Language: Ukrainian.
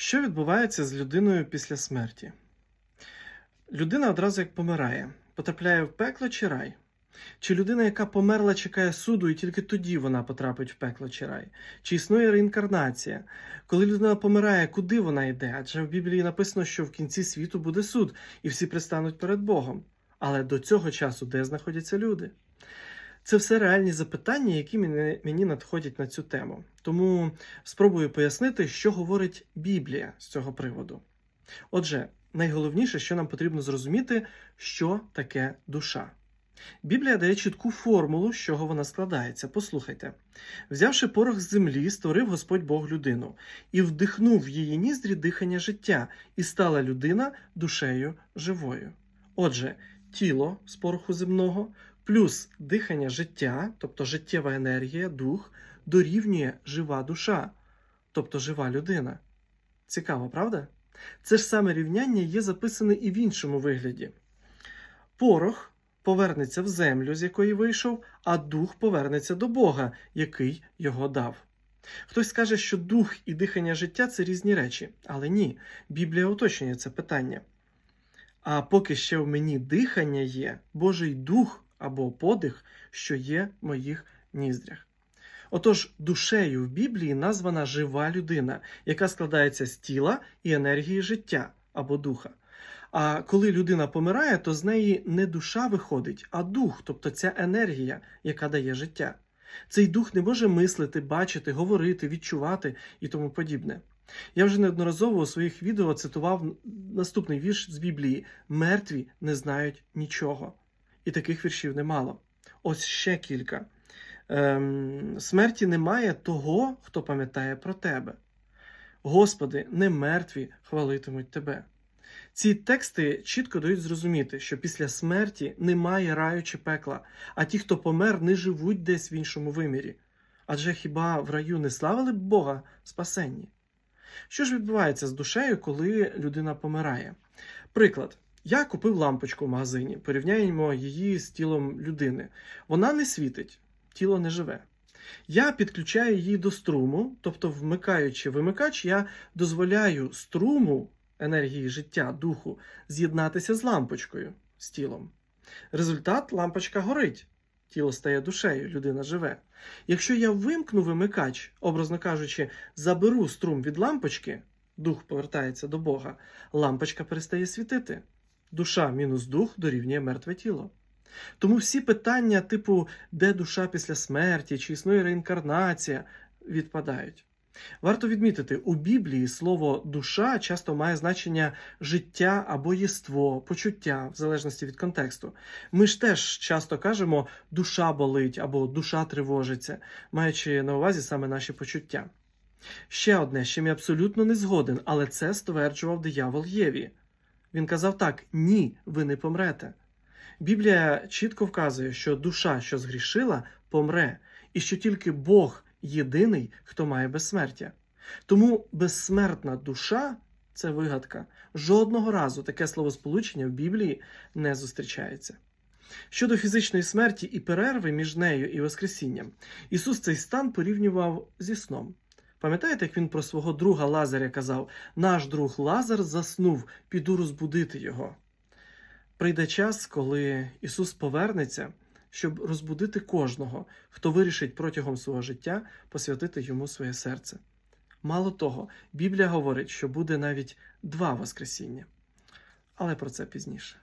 Що відбувається з людиною після смерті? Людина одразу як помирає, потрапляє в пекло чи рай? Чи людина, яка померла, чекає суду, і тільки тоді вона потрапить в пекло чи рай? Чи існує реінкарнація? Коли людина помирає, куди вона йде? Адже в Біблії написано, що в кінці світу буде суд, і всі пристануть перед Богом. Але до цього часу де знаходяться люди? Це все реальні запитання, які мені, надходять на цю тему. Тому спробую пояснити, що говорить Біблія з цього приводу. Отже, найголовніше, що нам потрібно зрозуміти, що таке душа. Біблія дає чітку формулу, з чого вона складається. Послухайте: взявши порох з землі, створив Господь Бог людину і вдихнув в її ніздрі дихання життя, і стала людина душею живою. Отже, тіло з пороху земного плюс дихання життя, тобто життєва енергія, дух, дорівнює жива душа, тобто жива людина. Цікаво, правда? Це ж саме рівняння є записане і в іншому вигляді. Порох повернеться в землю, з якої вийшов, а дух повернеться до Бога, який його дав. Хтось скаже, що дух і дихання життя це різні речі, але ні, Біблія уточнює це питання. А поки ще в мені дихання є, Божий дух або подих, що є в моїх ніздрях. Отож, душею в Біблії названа жива людина, яка складається з тіла і енергії життя або духа. А коли людина помирає, то з неї не душа виходить, а дух, тобто ця енергія, яка дає життя. Цей дух не може мислити, бачити, говорити, відчувати і тому подібне. Я вже неодноразово у своїх відео цитував наступний вірш з Біблії: Мертві не знають нічого. І таких віршів немало. Ось ще кілька. Ем, Смерті немає того, хто пам'ятає про тебе. Господи, не мертві хвалитимуть тебе. Ці тексти чітко дають зрозуміти, що після смерті немає раю чи пекла, а ті, хто помер, не живуть десь в іншому вимірі. Адже хіба в раю не славили б Бога спасенні? Що ж відбувається з душею, коли людина помирає? Приклад. Я купив лампочку в магазині, порівняємо її з тілом людини. Вона не світить, тіло не живе. Я підключаю її до струму, тобто, вмикаючи вимикач, я дозволяю струму енергії життя, духу з'єднатися з лампочкою, з тілом. Результат лампочка горить, тіло стає душею, людина живе. Якщо я вимкну вимикач, образно кажучи, заберу струм від лампочки, дух повертається до Бога, лампочка перестає світити. Душа мінус дух дорівнює мертве тіло. Тому всі питання, типу, де душа після смерті, чи існує реінкарнація, відпадають. Варто відмітити, у Біблії слово душа часто має значення життя або єство, почуття, в залежності від контексту. Ми ж теж часто кажемо душа болить або душа тривожиться, маючи на увазі саме наші почуття. Ще одне, з чим я абсолютно не згоден, але це стверджував диявол Єві. Він казав так: ні, ви не помрете. Біблія чітко вказує, що душа, що згрішила, помре, і що тільки Бог єдиний, хто має безсмертя. Тому безсмертна душа це вигадка. Жодного разу таке словосполучення в Біблії не зустрічається. Щодо фізичної смерті і перерви між нею і Воскресінням, Ісус цей стан порівнював зі сном. Пам'ятаєте, як він про свого друга Лазаря казав: наш друг Лазар заснув, піду розбудити його. Прийде час, коли Ісус повернеться, щоб розбудити кожного, хто вирішить протягом свого життя посвятити йому своє серце. Мало того, Біблія говорить, що буде навіть два Воскресіння. Але про це пізніше.